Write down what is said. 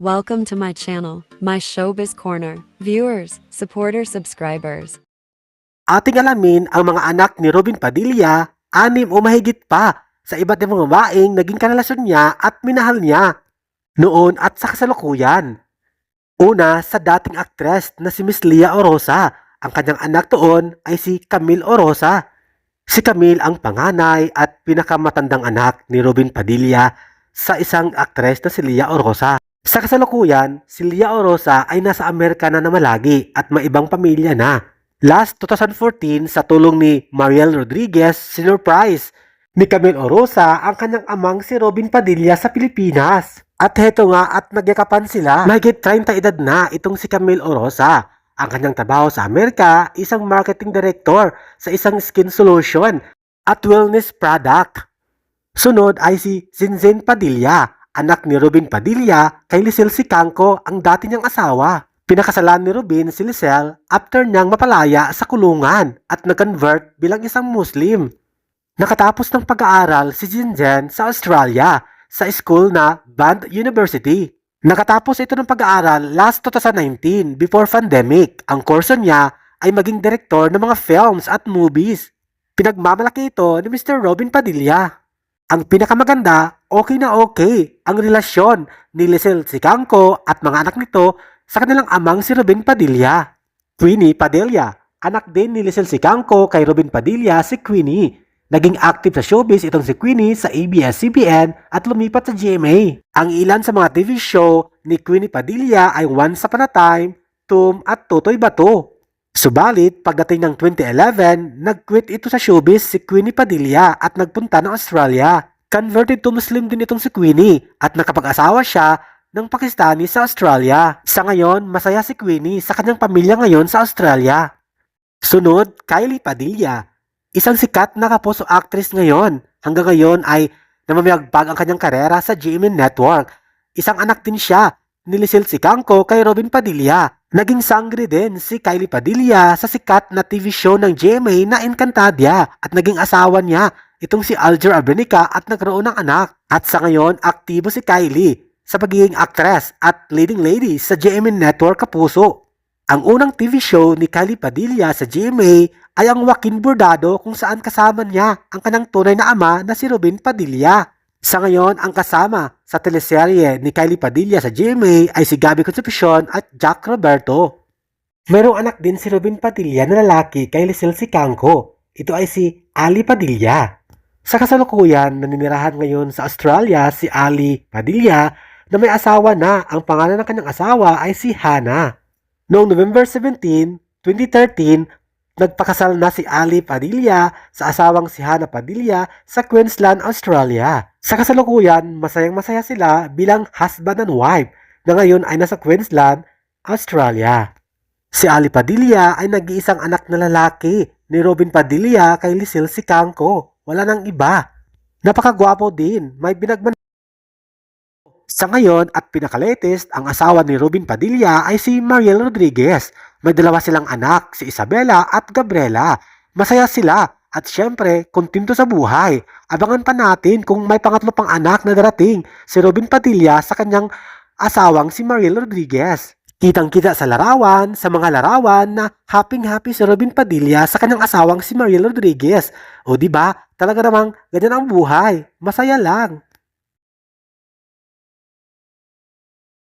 Welcome to my channel, my Showbiz Corner. Viewers, supporters, subscribers. Ating alamin ang mga anak ni Robin Padilla, anim o mahigit pa sa iba't ibang babaeng naging karelasyon niya at minahal niya noon at sa kasalukuyan. Una sa dating aktres na si Miss Lia Orosa, ang kanyang anak doon ay si Camille Orosa. Si Camille ang panganay at pinakamatandang anak ni Robin Padilla sa isang aktres na si Lia Orosa. Sa kasalukuyan, si Lia Orosa ay nasa Amerika na namalagi at may ibang pamilya na. Last 2014, sa tulong ni Mariel Rodriguez, sinurprise ni Camille Orosa ang kanyang amang si Robin Padilla sa Pilipinas. At heto nga at nagyakapan sila. Mahigit 30 edad na itong si Camille Orosa. Ang kanyang trabaho sa Amerika, isang marketing director sa isang skin solution at wellness product. Sunod ay si Zinzen Padilla, anak ni Robin Padilla kay Lisel Sicangco ang dati niyang asawa. Pinakasalan ni Robin si Lisel after niyang mapalaya sa kulungan at nag-convert bilang isang Muslim. Nakatapos ng pag-aaral si Zinzen sa Australia sa school na Band University. Nakatapos ito ng pag-aaral last 2019 before pandemic. Ang kurso niya ay maging direktor ng mga films at movies. Pinagmamalaki ito ni Mr. Robin Padilla. Ang pinakamaganda, okay na okay ang relasyon ni Lisel Sicangco at mga anak nito sa kanilang amang si Robin Padilla. Queenie Padilla, anak din ni Lisel Sicangco kay Robin Padilla si Queenie. Naging active sa showbiz itong si Queenie sa ABS-CBN at lumipat sa GMA. Ang ilan sa mga TV show ni Queenie Padilla ay Once Upon a Time, Tum at Tutoy Bato. Subalit, pagdating ng 2011, nag-quit ito sa showbiz si Queenie Padilla at nagpunta ng Australia. Converted to Muslim din itong si Queenie at nakapag-asawa siya ng Pakistani sa Australia. Sa ngayon, masaya si Queenie sa kanyang pamilya ngayon sa Australia. Sunod, Kylie Padilla. Isang sikat na kapuso actress ngayon. Hanggang ngayon ay namamayagpag ang kanyang karera sa GMA Network. Isang anak din siya ni Lisel Sicangco kay Robin Padilla. Naging sangre din si Kylie Padilla sa sikat na TV show ng GMA na Encantadia at naging asawa niya itong si Alger Abrenica at nagkaroon ng anak. At sa ngayon, aktibo si Kylie sa pagiging actress at leading lady sa GMA Network Kapuso. Ang unang TV show ni Kylie Padilla sa GMA ay ang Joaquin Bordado kung saan kasama niya ang kanang tunay na ama na si Robin Padilla. Sa ngayon, ang kasama sa teleserye ni Kylie Padilla sa GMA ay si Gabby Concepcion at Jack Roberto. Merong anak din si Robin Padilla na lalaki kay Lisel Sicangco. Ito ay si Ali Padilla. Sa kasalukuyan, naninirahan ngayon sa Australia si Ali Padilla na may asawa na. Ang pangalan ng kanyang asawa ay si Hannah. Noong November 17, 2013, nagpakasal na si Ali Padilla sa asawang si Hannah Padilla sa Queensland, Australia. Sa kasalukuyan, masayang masaya sila bilang husband and wife na ngayon ay nasa Queensland, Australia. Si Ali Padilla ay nag-iisang anak na lalaki ni Robin Padilla kay Lisel Sicangco. Wala nang iba. Napakagwapo din. May binagman sa ngayon at pinakalatest, ang asawa ni Robin Padilla ay si Mariel Rodriguez. May dalawa silang anak, si Isabela at Gabriela. Masaya sila at syempre, kontento sa buhay. Abangan pa natin kung may pangatlo pang anak na darating si Robin Padilla sa kanyang asawang si Mariel Rodriguez. Kitang-kita sa larawan, sa mga larawan na happy-happy si Robin Padilla sa kanyang asawang si Mariel Rodriguez. O di ba? Talaga namang ganyan ang buhay. Masaya lang.